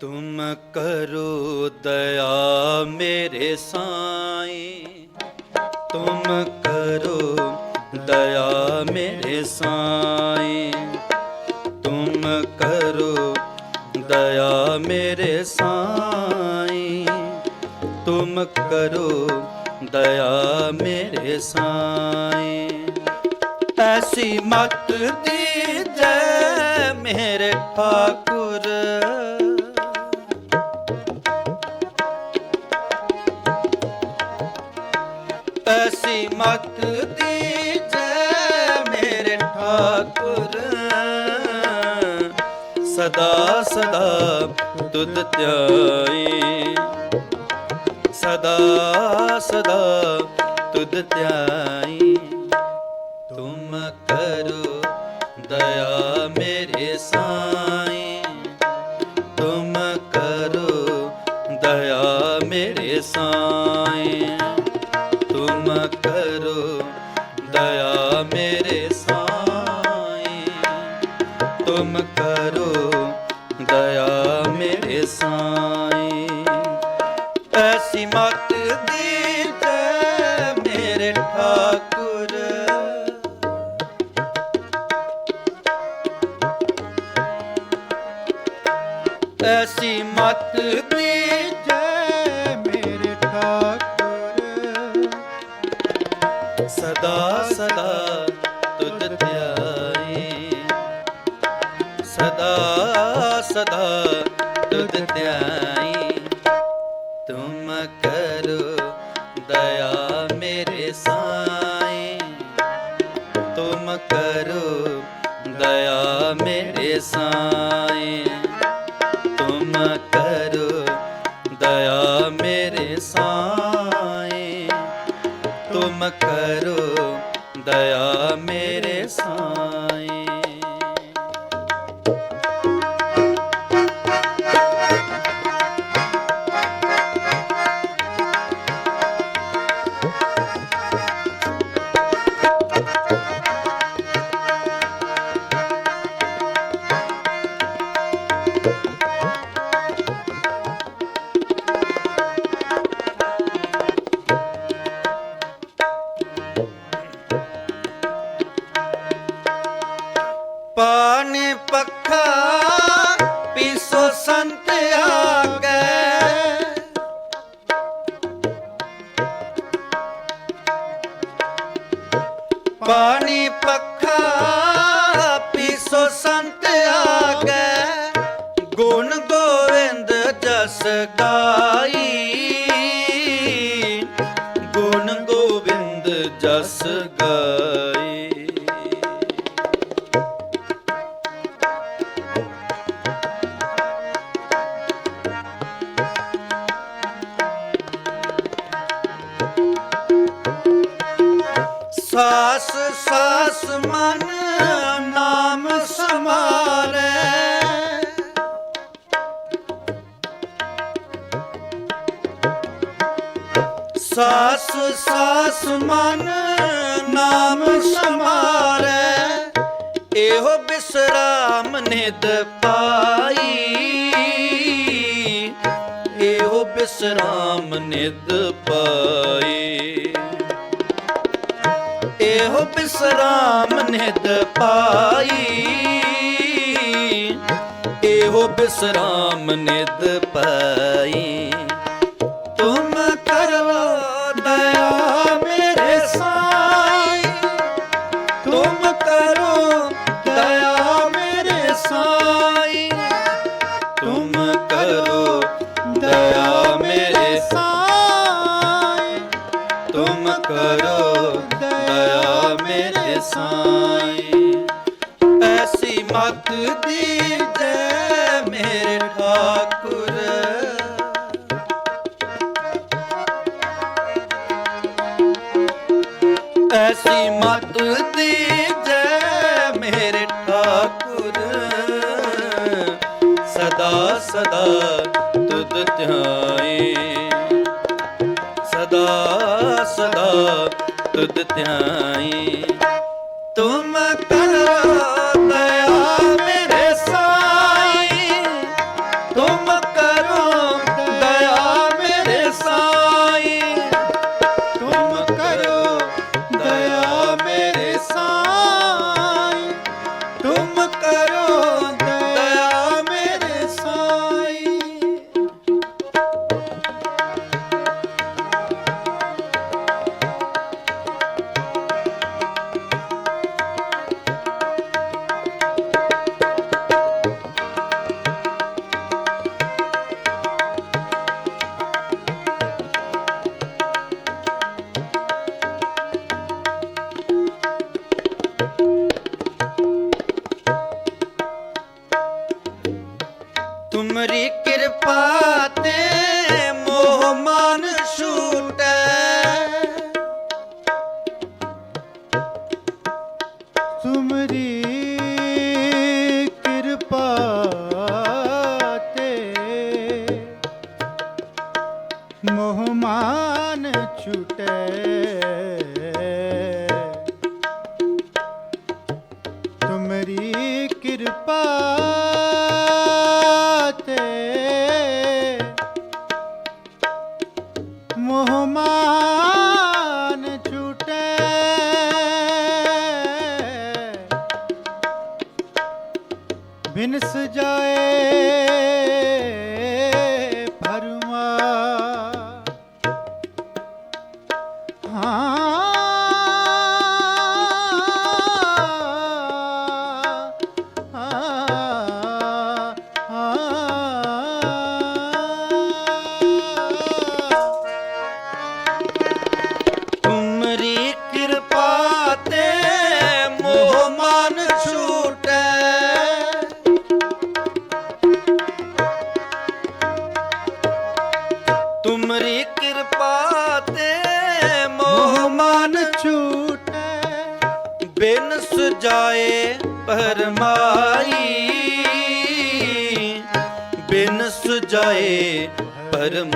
ਤੁਮ ਕਰੋ ਦਇਆ ਮੇਰੇ ਸਾਈਂ। ਤੁਮ ਕਰੋ ਦਇਆ ਮੇਰੇ ਸਾਈਂ। ਤੁਮ ਕਰੋ ਦਇਆ ਮੇਰੇ ਸਾਈਂ। ਤੁਮ ਕਰੋ ਦਇਆ ਮੇਰੇ ਸਾਈਂ। ਐਸੀ ਮਤ ਦੀਜੈ ਮੇਰੇ ਠਾਕੁਰ। ਸਦਾ ਸਦਾ ਤੁਧ ਧਿਆਈ। ਸਦਾ ਸਦਾ ਤੁਧ ਧਿਆਈ। ਐਸੀ ਮਤ ਦੀਜੈ ਮੇਰੇ ਠਾਕੁਰ ਸਦਾ ਤੁਮ ਕਰੋ ਦਇਆ ਮੇਰੇ ਸਾਈਂ ਸਾਸ ਸਾਸ ਮਨ ਨਾਮ ਸਮਾਰੇ। ਇਹੋ ਬਿਸਰਾਮ ਨਿਦ ਪਾਈ। ਇਹੋ ਬਿਸਰਾਮ ਨਿਦ ਪਾਈ। ਇਹੋ ਬਿਸਰਾਮ ਨਿਦ ਪਾਈ। ਇਹੋ ਬਿਸਰਾਮ ਨਿਦ ਪਾਈ। ਤੁਮ ਕਰੋ, ਦਇਆ ਮੇਰੇ ਸਾਈ। ਤੁਮ ਕਰੋ, ਦਇਆ ਮੇਰੇ ਸਾਈ। ਤੁਮ ਕਰੋ, ਦਇਆ ਮੇਰੇ ਸਾਈ। ਐਸੀ ਮਤ ਦੀ ਸਦਾ ਸਦਾ ਤੁਧ ਧਿਆਏ। ਸਦਾ ਸਦਾ ਤੁਧ ਧਿਆਈ ਤੁਮ ਕਰੋ धर्म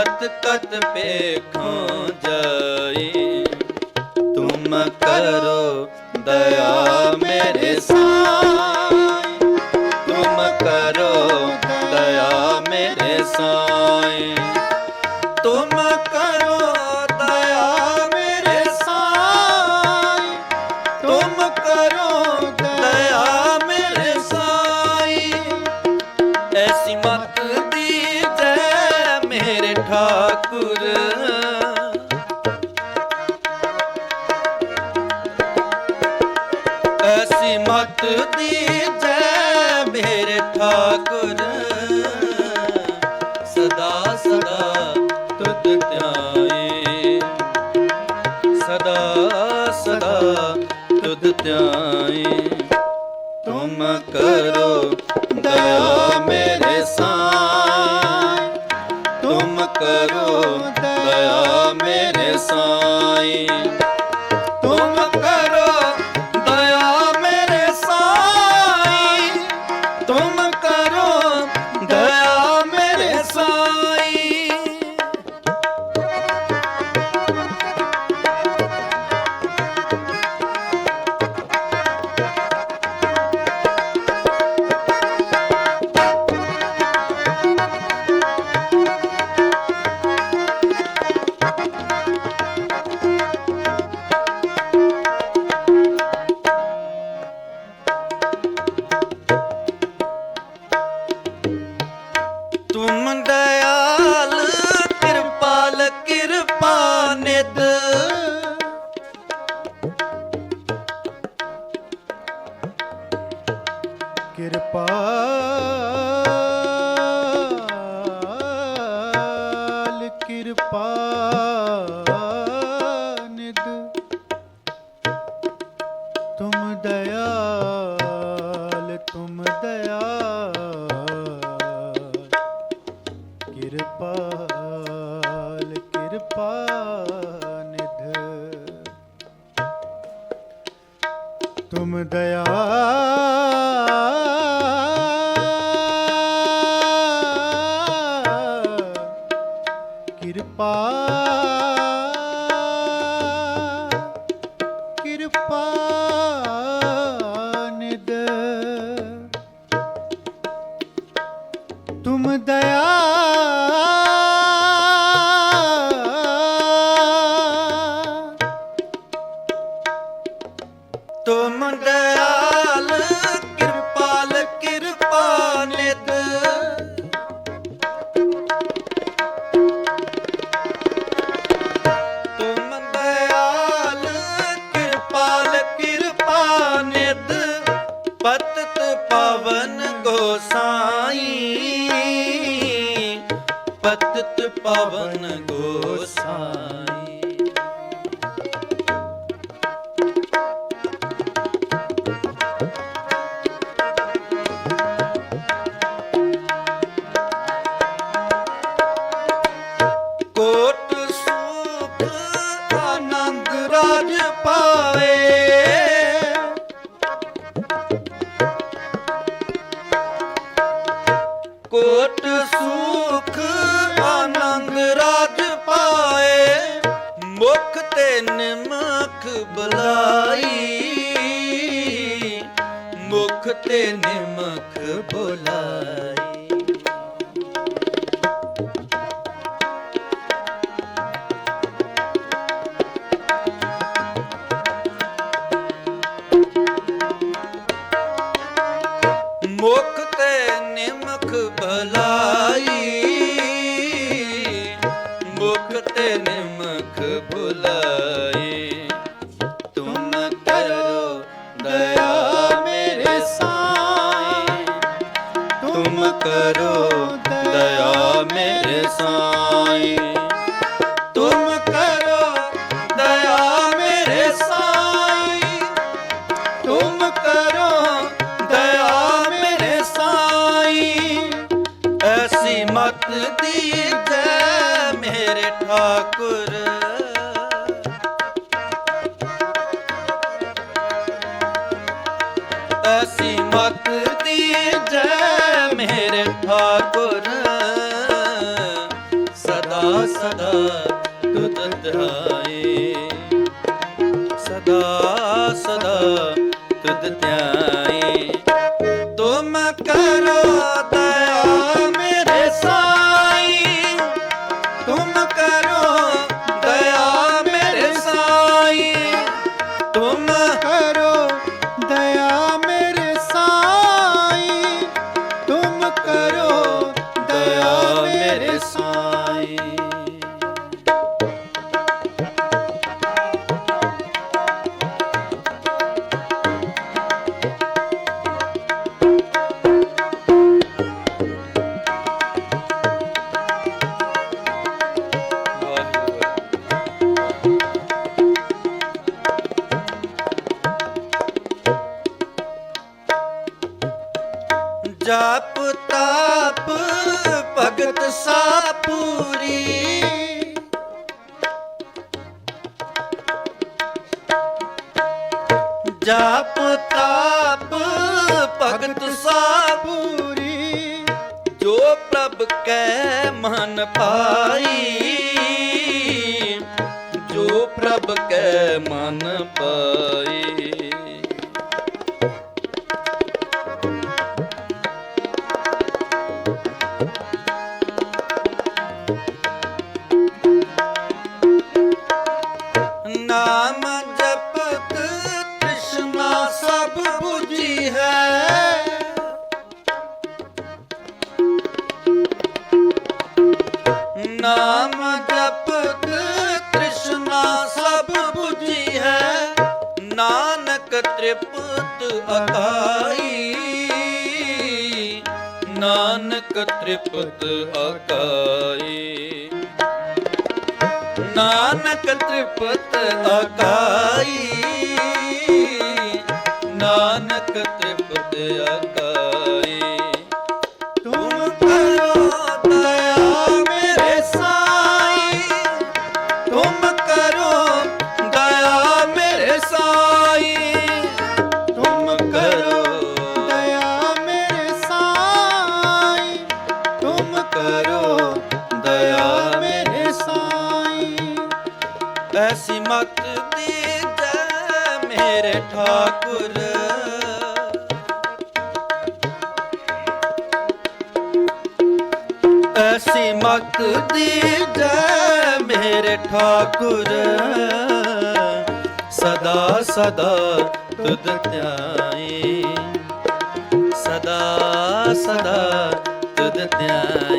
ਕਤ ਕਤ ਪੇਖੋਂ ਜਾਈ। ਤੁਮ ਕਰੋ ਦਇਆ ਮੇਰੇ ਸਾਈ। ਕਰੋ ਦਇਆ ਮੇਰੇ ਸਾਈ। ਸਦਾ ਸਦਾ ਤੁਧ ਧਿਆਏ। ਸਦਾ ਸਦਾ ਤੁਧ ਧਿਆਏ। ਤੁਮ ਕਰੋ ਦਇਆ ਮੇਰੇ ਸਾਈ। ਤੁਮ ਕਰੋ ਦਇਆ ਮੇਰੇ ਸਾਈ। ਤੁਮ ਦਇਆਲ ਤੁਮ ਦਇਆਲ ਕਿਰਪਾਲ ਕਿਰਪਾ ਨਿਧ ਤੁਮ ਦਇਆਲ Moco. ਜਪ ਮੇਰੇ ਠਾਕੁਰ ਸਦਾ ਸਦਾ ਤੁਧ ਮਨ ਪਾਈ ਜੋ ਪ੍ਰਭ ਕੈ ਮਨ ਪਾਈ। ਨਾਨਕ ਤ੍ਰਿਪਤ ਆਕਾਈ ਨਾਨਕ ਤ੍ਰਿਪਤ ਆਕਾਈ ਨਾਨਕ ਤ੍ਰਿਪਤ ਆਕਾਈ ਠਾਕੁਰ। ਐਸੀ ਮਤ ਦੀਜੈ ਮੇਰੇ ਠਾਕੁਰ। ਸਦਾ ਸਦਾ ਤੁਧ ਧਿਆਏ ਸਦਾ ਸਦਾ ਤੁਧ ਧਿਆਏ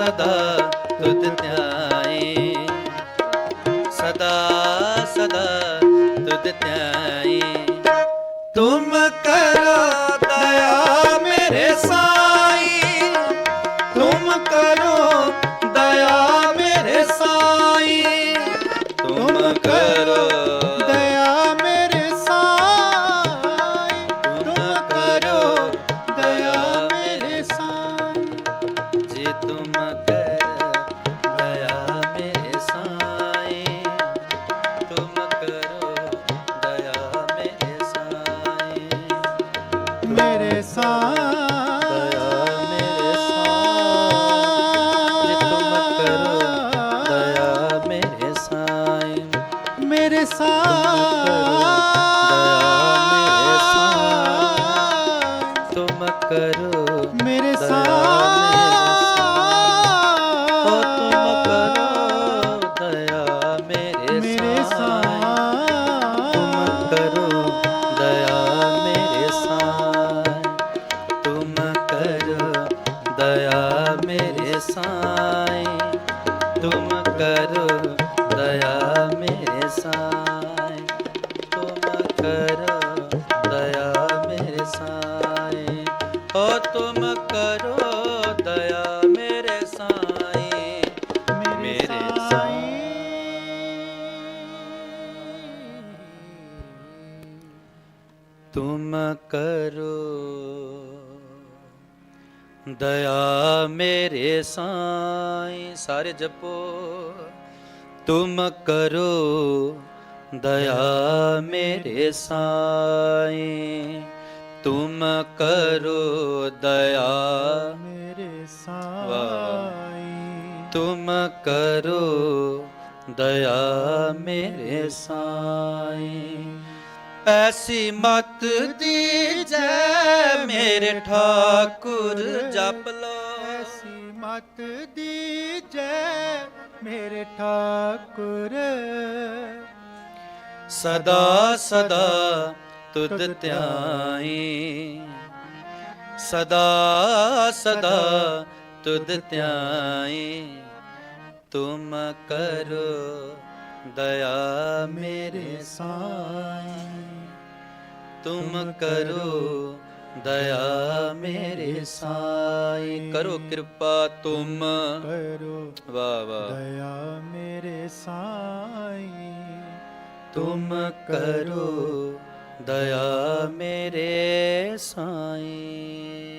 ਸਦਾ ਤੁਧ ਧਿਆਏ। ਸਦਾ ਸਦਾ ਤੁਧ ਧਿਆਏ। ਤੁਮ ਕਰੋ ਦਇਆ ਮੇਰੇ ਸਾਈ। ਤੁਮ ਕਰੋ ਕਰਮ ਕਰੋ। ਮੇਰੇ ਸਾਹ तुम करो। ਦਇਆ ਮੇਰੇ ਸਾਈਂ ਸਾਰੇ ਜਪੋ ਤੁਮ ਕਰੋ ਦਇਆ ਮੇਰੇ ਸਾਈਂ ਤੁਮ ਕਰੋ ਦਇਆ ਮੇਰੇ ਸਾਈਂ ਤੁਮ ਕਰੋ ਦਇਆ ਮੇਰੇ ਸਾਈਂ ਐਸੀ ਮਤ ਦੀਜੈ ਮੇਰੇ ਠਾਕੁਰ ਜਪ ਲੋ ਐਸੀ ਮਤ ਦੀਜੈ ਮੇਰੇ ਠਾਕੁਰ ਸਦਾ ਸਦਾ ਤੁਧ ਧਿਆਈ ਸਦਾ ਸਦਾ ਤੁਧ ਧਿਆਈ ਤੁਮ ਕਰੋ ਦਇਆ ਮੇਰੇ ਸਾਈਂ ਤੁਮ ਕਰੋ ਦਇਆ ਮੇਰੇ ਸਾਈ ਕਰੋ ਕਿਰਪਾ ਤੁਮ ਕਰੋ ਵਾਹ ਵਾਹ ਦਇਆ ਮੇਰੇ ਸਾਈਂ ਤੁਮ ਕਰੋ ਦਇਆ ਮੇਰੇ ਸਾਈ